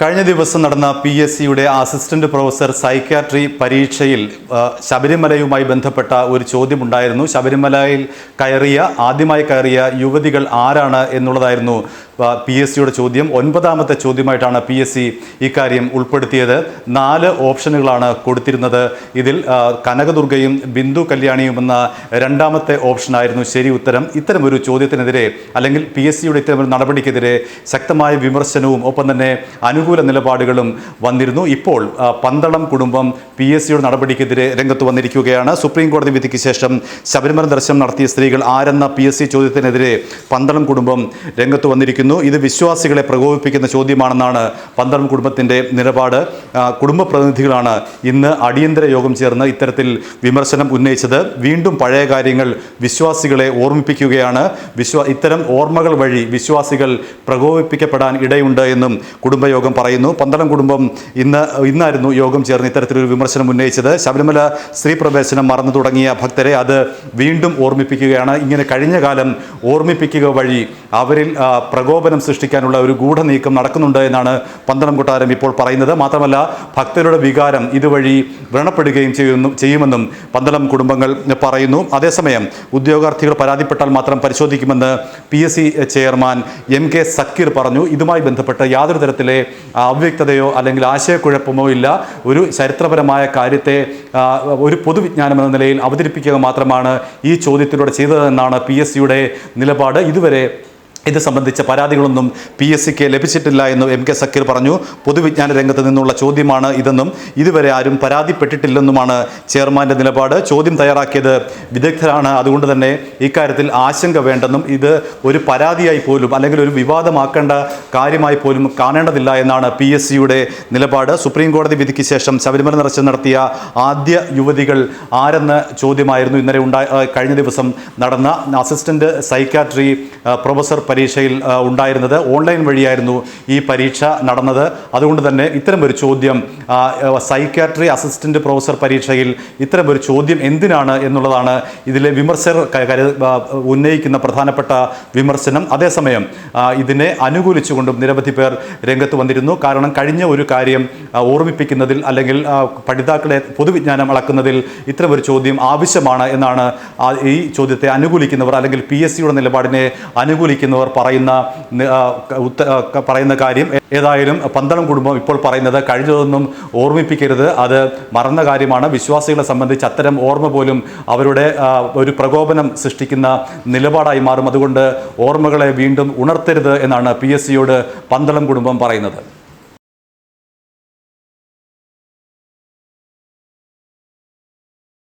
കഴിഞ്ഞ ദിവസം നടന്ന പി എസ് സിയുടെ അസിസ്റ്റന്റ് പ്രൊഫസർ സൈക്യാട്രി പരീക്ഷയിൽ ശബരിമലയുമായി ബന്ധപ്പെട്ട ഒരു ചോദ്യമുണ്ടായിരുന്നു. ശബരിമലയിൽ കയറിയ ആദ്യമായി കയറിയ യുവതികൾ ആരാണ് എന്നുള്ളതായിരുന്നു പി എസ് സിയുടെ ചോദ്യം. ഒൻപതാമത്തെ ചോദ്യമായിട്ടാണ് പി എസ് സി ഇക്കാര്യം ഉൾപ്പെടുത്തിയത്. നാല് ഓപ്ഷനുകളാണ് കൊടുത്തിരുന്നത്. ഇതിൽ കനകദുർഗയും ബിന്ദു കല്യാണിയും എന്ന രണ്ടാമത്തെ ഓപ്ഷനായിരുന്നു ശരി ഉത്തരം. ഇത്തരമൊരു ചോദ്യത്തിനെതിരെ അല്ലെങ്കിൽ പി എസ് സിയുടെ ഇത്തരമൊരു നടപടിക്കെതിരെ ശക്തമായ വിമർശനവും ഒപ്പം തന്നെ അനുകൂല നിലപാടുകളും വന്നിരുന്നു. ഇപ്പോൾ പന്തളം കുടുംബം പി എസ് സിയുടെ നടപടിക്കെതിരെ രംഗത്ത് വന്നിരിക്കുകയാണ്. സുപ്രീം കോടതി വിധിക്ക് ശേഷം ശബരിമല ദർശനം നടത്തിയ സ്ത്രീകൾ ആരെന്ന പി എസ് സി ചോദ്യത്തിനെതിരെ പന്തളം കുടുംബം രംഗത്ത് വന്നിരിക്കുന്നു. ഇത് വിശ്വാസികളെ പ്രകോപിപ്പിക്കുന്ന ചോദ്യമാണെന്നാണ് പന്തളം കുടുംബത്തിന്റെ നിലപാട്. കുടുംബ പ്രതിനിധികളാണ് ഇന്ന് അടിയന്തര യോഗം ചേർന്ന് ഇത്തരത്തിൽ വിമർശനം ഉന്നയിച്ചത്. വീണ്ടും പഴയ കാര്യങ്ങൾ വിശ്വാസികളെ ഓർമ്മിപ്പിക്കുകയാണ്. വിശ്വാ ഇത്തരം ഓർമ്മകൾ വഴി വിശ്വാസികൾ പ്രകോപിപ്പിക്കപ്പെടാൻ ഇടയുണ്ട് എന്നും കുടുംബയോഗം പറയുന്നു. പന്തളം കുടുംബം ഇന്ന് ഇന്നായിരുന്നു യോഗം ചേർന്ന് ഇത്തരത്തിലൊരു വിമർശനം ഉന്നയിച്ചത്. ശബരിമല സ്ത്രീ പ്രവേശനം മറന്നു തുടങ്ങിയ ഭക്തരെ അത് വീണ്ടും ഓർമ്മിപ്പിക്കുകയാണ്. ഇങ്ങനെ കഴിഞ്ഞ കാലം ഓർമ്മിപ്പിക്കുക വഴി അവരിൽ പ്രകോപനം സൃഷ്ടിക്കാനുള്ള ഒരു ഗൂഢനീക്കം നടക്കുന്നുണ്ട് എന്നാണ് പന്തളം കൊട്ടാരം ഇപ്പോൾ പറയുന്നത്. മാത്രമല്ല ഭക്തരുടെ വികാരം ഇതുവഴി വ്രണപ്പെടുകയും ചെയ്യുന്നു ചെയ്യുമെന്നും പന്തളം കുടുംബങ്ങൾ പറയുന്നു. അതേസമയം ഉദ്യോഗാർത്ഥികൾ പരാതിപ്പെട്ടാൽ മാത്രം പരിശോധിക്കുമെന്ന് P S C chairman M K Zakir പറഞ്ഞു. ഇതുമായി ബന്ധപ്പെട്ട് യാതൊരു തരത്തിലെ അവ്യക്തതയോ അല്ലെങ്കിൽ ആശയക്കുഴപ്പമോ ഇല്ല. ഒരു ചരിത്രപരമായ കാര്യത്തെ ഒരു പൊതുവിജ്ഞാനം എന്ന നിലയിൽ അവതരിപ്പിക്കുക മാത്രമാണ് ഈ ചോദ്യത്തിലൂടെ ചെയ്തതെന്നാണ് പി എസ് സിയുടെ നിലപാട്. ഇതുവരെ ഇത് സംബന്ധിച്ച പരാതികളൊന്നും പി എസ് സിക്ക് ലഭിച്ചിട്ടില്ല എന്നും എം കെ സക്കീർ പറഞ്ഞു. പൊതുവിജ്ഞാന രംഗത്ത് നിന്നുള്ള ചോദ്യമാണ് ഇതെന്നും ഇതുവരെ ആരും പരാതിപ്പെട്ടിട്ടില്ലെന്നുമാണ് ചെയർമാന്റെ നിലപാട്. ചോദ്യം തയ്യാറാക്കിയത് വിദഗ്ധരാണ്. അതുകൊണ്ട് തന്നെ ഇക്കാര്യത്തിൽ ആശങ്ക വേണ്ടെന്നും ഇത് ഒരു പരാതിയായി പോലും അല്ലെങ്കിൽ ഒരു വിവാദമാക്കേണ്ട കാര്യമായി പോലും കാണേണ്ടതില്ല എന്നാണ് പി എസ് സിയുടെ നിലപാട്. സുപ്രീം കോടതി വിധിക്ക് ശേഷം ശബരിമല നിറച്ച് നടത്തിയ ആദ്യ യുവതികൾ ആരെന്ന ചോദ്യമായിരുന്നു. ഇന്നലെ ഉണ്ടായ കഴിഞ്ഞ ദിവസം നടന്ന അസിസ്റ്റന്റ് സൈക്കാട്രി പ്രൊഫസർ പരീക്ഷയിൽ ഉണ്ടായിരുന്നത്. ഓൺലൈൻ വഴിയായിരുന്നു ഈ പരീക്ഷ നടന്നത്. അതുകൊണ്ട് തന്നെ ഇത്തരമൊരു ചോദ്യം സൈക്കാട്രി അസിസ്റ്റന്റ് പ്രൊഫസർ പരീക്ഷയിൽ ഇത്തരമൊരു ചോദ്യം എന്തിനാണ് എന്നുള്ളതാണ് ഇതിലെ വിമർശകർ ഉന്നയിക്കുന്ന പ്രധാനപ്പെട്ട വിമർശനം. അതേസമയം ഇതിനെ അനുകൂലിച്ചുകൊണ്ടും നിരവധി പേർ രംഗത്ത് വന്നിരുന്നു. കാരണം കഴിഞ്ഞ ഒരു കാര്യം ഓർമ്മിപ്പിക്കുന്നതിൽ അല്ലെങ്കിൽ പഠിതാക്കളെ പൊതുവിജ്ഞാനം അളക്കുന്നതിൽ ഇത്തരമൊരു ചോദ്യം ആവശ്യമാണ് എന്നാണ് ഈ ചോദ്യത്തെ അനുകൂലിക്കുന്നവർ അല്ലെങ്കിൽ പി എസ് സിയുടെ നിലപാടിനെ അനുകൂലിക്കുന്നവർ പറയുന്ന നി- ആ, ക- ഉത്ത- ആ, ക- പറയുന്ന കാര്യം ഏതായാലും പന്തളം കുടുംബം ഇപ്പോൾ പറയുന്നത് കഴിഞ്ഞതൊന്നും ഓർമ്മിപ്പിക്കരുത്. അത് മറന്ന കാര്യമാണ്. വിശ്വാസികളെ സംബന്ധിച്ച് അത്തരം ഓർമ്മ പോലും അവരുടെ ഒരു പ്രകോപനം സൃഷ്ടിക്കുന്ന നിലപാടായി മാറും. അതുകൊണ്ട് ഓർമ്മകളെ വീണ്ടും ഉണർത്തരുത് എന്നാണ് പി എസ് സിയോട് പന്തളം കുടുംബം പറയുന്നത്.